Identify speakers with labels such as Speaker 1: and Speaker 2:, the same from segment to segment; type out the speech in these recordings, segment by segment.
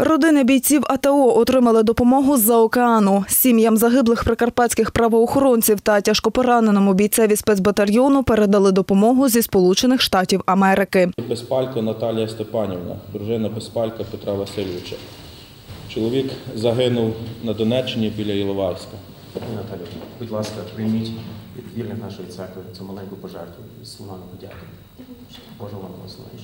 Speaker 1: Родини бійців АТО отримали допомогу з-за океану. Сім'ям загиблих прикарпатських правоохоронців та тяжкопораненому бійцеві спецбатальйону передали допомогу зі Сполучених Штатів Америки.
Speaker 2: Безпалько Наталія Степанівна, дружина Безпалька Петра Васильовича. Чоловік загинув на Донеччині біля Іловайська.
Speaker 3: Пані будь ласка, прийміть від вірних нашої церкви цю маленьку пожертву з словами подяки. Божого вам благословення.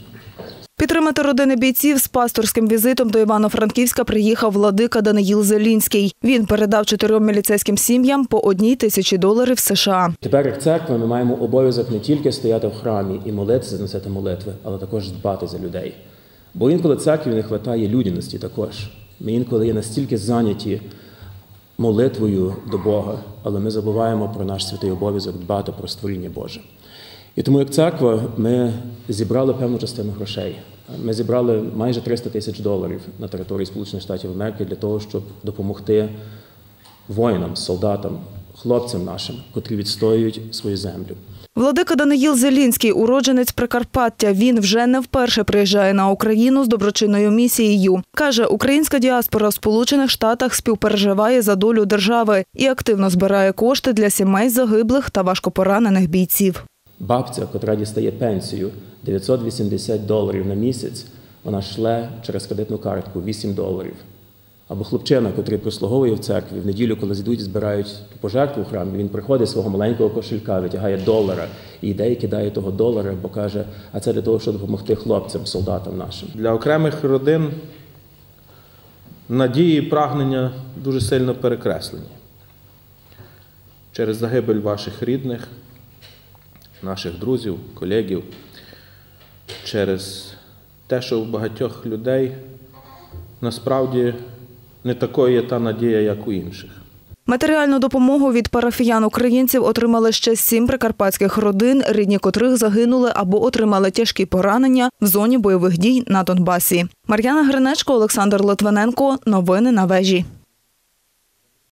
Speaker 1: Підтримати родини бійців з пасторським візитом до Івано-Франківська приїхав владика Даниїл Зелінський. Він передав чотирьом міліцейським сім'ям по одній тисячі доларів США.
Speaker 3: Тепер, як церква, ми маємо обов'язок не тільки стояти в храмі і молитися, заносити молитви, але також дбати за людей. Бо інколи церкві не вистачає людяності також. Ми інколи є настільки зайняті молитвою до Бога, але ми забуваємо про наш святий обов'язок дбати про створіння Боже. І тому, як церква, ми зібрали певну частину грошей. Ми зібрали майже 300 тисяч доларів на території Сполучених Штатів Америки для того, щоб допомогти воїнам, солдатам, хлопцям нашим, котрі відстоюють свою землю.
Speaker 1: Владика Даниїл Зелінський – уродженець Прикарпаття. Він вже не вперше приїжджає на Україну з доброчинною місією. Каже, українська діаспора в Сполучених Штатах співпереживає за долю держави і активно збирає кошти для сімей загиблих та важкопоранених бійців.
Speaker 3: Бабця, котра дістає пенсію 980 доларів на місяць, вона шле через кредитну картку 8 доларів. Або хлопчина, котрий прислуговує в церкві, в неділю, коли зійдуть, і збирають пожертву в храмі, він приходить свого маленького кошелька, витягає долара і йде і кидає того долара, бо каже, а це для того, щоб допомогти хлопцям, солдатам нашим.
Speaker 2: Для окремих родин надії і прагнення дуже сильно перекреслені. Через загибель ваших рідних, наших друзів, колегів, через те, що у багатьох людей насправді не такою є та надія, як у інших.
Speaker 1: Матеріальну допомогу від парафіян українців отримали ще сім прикарпатських родин, рідні котрих загинули або отримали тяжкі поранення в зоні бойових дій на Донбасі. Мар'яна Гринечко, Олександр Литвиненко. Новини на вежі.